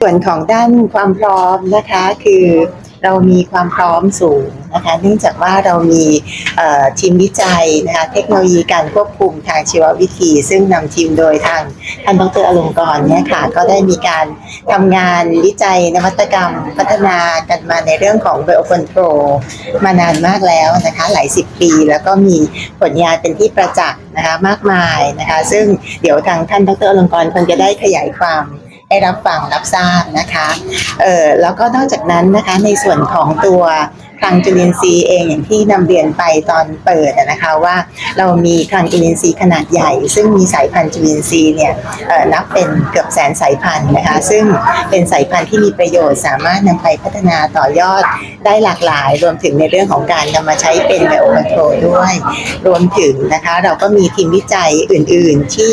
ส่วนของด้านความพร้อมนะคะคือเรามีความพร้อมสูงนะคะเนื่องจากว่าเรามีทีมวิจัยนะคะเทคโนโลยีการควบคุมทางชีววิธี ซึ่งนำทีมโดยทางท่านดรอลงกรเนี่ยค่ะก็ได้มีการทำงานวิจัยนวัตกรรมพัฒนากันมาในเรื่องของ biocontrol มานานมากแล้วนะคะหลายสิบปี แล้วก็มีผลงานเป็นที่ประจักษ์นะคะมากมายนะคะซึ่งเดี๋ยวทางท่านดรอลงกรคงจะได้ขยายความ ได้รับฟังรับทราบนะคะเออแล้วก็นอกจากนั้นนะคะในส่วนของตัว คลังจุลินทรีย์เองอย่างที่นำเรียนไปตอนเปิดนะคะว่าเรามีคลังจุลินทรีย์ขนาดใหญ่ ซึ่งมีสายพันธุ์จุลินทรีย์เนี่ยนับเป็นเกือบแสนสายพันธุ์นะคะซึ่งเป็นสายพันธุ์ที่มีประโยชน์สามารถนำไปพัฒนาต่อยอดได้หลากหลาย รวมถึงในเรื่องของการนำมาใช้เป็นไบโอคอนโทรด้วย รวมถึงนะคะเราก็มีทีมวิจัยอื่น ๆ ที่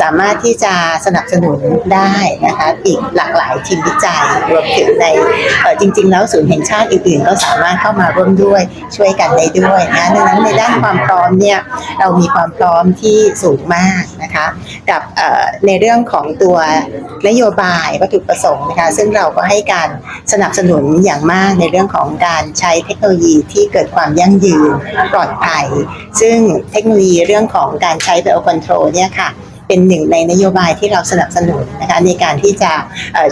สามารถที่จะสนับสนุนได้นะคะอีกหลากหลายทีมวิจัยรวมถึงในจริง ๆ แล้วศูนย์แห่งชาติอื่น ๆ ก็สามารถเข้ามาร่วมด้วยช่วยกันได้ด้วยนะดังนั้นในด้านความพร้อมเนี่ยเรามีความพร้อมที่สูงมากนะคะกับในเรื่องของตัวนโยบายวัตถุประสงค์นะคะซึ่งเราก็ให้การสนับสนุนอย่างมากในเรื่องของการใช้เทคโนโลยีที่เกิดความยั่งยืนปลอดภัย ซึ่งเทคโนโลยีเรื่องของการใช้ Biocontrol เนี่ยค่ะ เป็นหนึ่งในนโยบายที่เราสนับสนุนนะคะในการที่จะ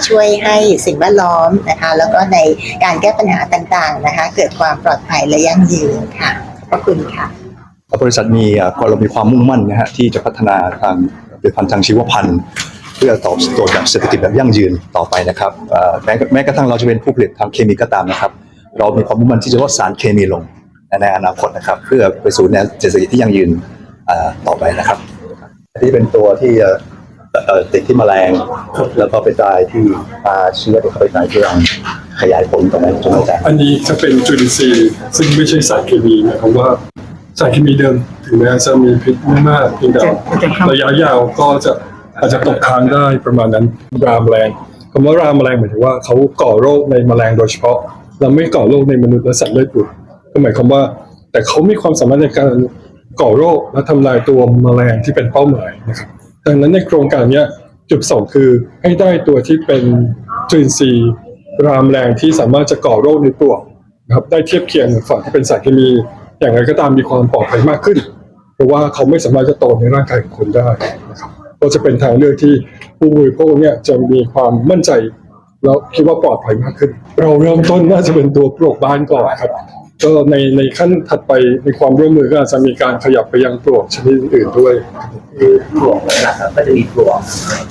ช่วยให้สิ่งแวดล้อมนะคะแล้วก็ในการแก้ปัญหาต่างๆนะคะเกิดความปลอดภัยและยั่งยืนค่ะขอบคุณค่ะบริษัทมีเอ่อเรามีความมุ่งมั่นนะฮะที่จะพัฒนาทางผลิตภัณฑ์ทางชีวพันธุ์เพื่อตอบโจทย์แบบเศรษฐกิจแบบยั่งยืนต่อไปนะครับแม้แม้กระทั่งเราจะเป็นผู้ผลิตทางเคมีก็ตามนะครับ เรามีความมุ่งมั่นที่จะลดสารเคมีลงในอนาคตนะครับ เพื่อไปสู่แนวเศรษฐกิจที่ยั่งยืนต่อไปนะครับ อันนี้เป็นตัวที่เอ่อเอ่อติดที่แมลง แล้วก็ไปตายที่ปลาเชื้อที่เข้าไปตายที่รังขยายผลตรงนั้นจนอาจารย์อันนี้จะเป็นจุลินทรีย์ซึ่งไม่ใช่สารเคมีนะครับว่าสารเคมีเดิมถึงแม้จะมีพิษไม่มากเพียงแต่ระยะยาวก็จะอาจจะตกค้างได้ประมาณนั้นรามแมลงคำว่ารามแมลงหมายถึงว่าเขาก่อโรคในแมลงโดยเฉพาะและไม่ก่อโรคในมนุษย์และสัตว์เลือดบุตรก็หมายความว่า แต่เขามีความสามารถในการ ก่อโรคและทำลายตัวแมลงที่เป็นเป้าหมายนะครับดังนั้นในโครงการนี้จุดประสองคือให้ได้ตัวที่เป็นจุลินทรีย์รามแรงที่สามารถจะก่อโรคในปลวกนะครับได้เทียบเคียงกับฝั่งที่เป็นสารเคมี อย่างไรก็ตามมีความปลอดภัยมากขึ้น เพราะว่าเขาไม่สามารถจะโตในร่างกายของคนได้นะครับก็จะเป็นทางเลือกที่ผู้บริโภคเนี่ยจะมีความมั่นใจแล้วคิดว่าปลอดภัยมากขึ้น เราเริ่มต้นน่าจะเป็นตัวปลวกบ้านก่อนครับ ก็ในในขั้นถัดไปในความร่วมมือก็อาจจะมีการขยับไปยังปลวกชนิดอื่นๆด้วย คือปลวกหลักๆครับก็จะมีปลวก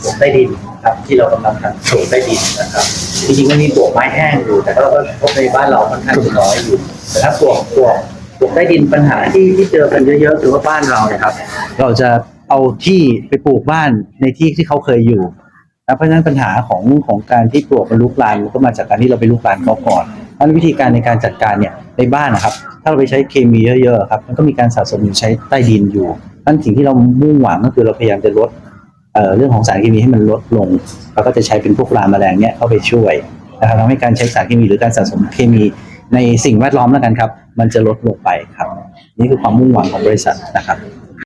ปลวกใต้ดินครับที่เรากำลังทำปลวกใต้ดินนะครับจริงๆก็มีปลวกไม้แห้งอยู่ แต่ก็เราก็พบในบ้านเราค่อนข้างจะน้อยอยู่แต่ถ้าปลวกปลวกปลวกใต้ดินปัญหาที่ที่เจอกันเยอะๆคือว่าบ้านเราเนี่ยครับ เราจะเอาที่ไปปลูกบ้านในที่ที่เขาเคยอยู่นะเพราะฉะนั้นปัญหาของของการที่ปลวกมันลุกลามก็มาจากการที่เราไปลุกลามเขาก่อน เพรานั้นวิธีการในการจัดการเนี่ยในบ้านนะครับ ถ้าเราไปใช้เคมีเยอะๆครับ มันก็มีการสะสมอยู่ใช้ใต้ดินอยู่นั่นสิ่งที่เรามุ่งหวังก็คือเราพยายามจะลดเเรื่องของสารเคมีให้มันลดลงเราก็จะใช้เป็นพวกราแมลงเนี่ยเข้าไปช่วยนะครับทำให้การใช้สารเคมีหรือการสะสมเคมีในสิ่งแวดล้อมแล้วกันครับ มันจะลดลงไปครับ นี่คือความมุ่งหวังของบริษัทนะครับ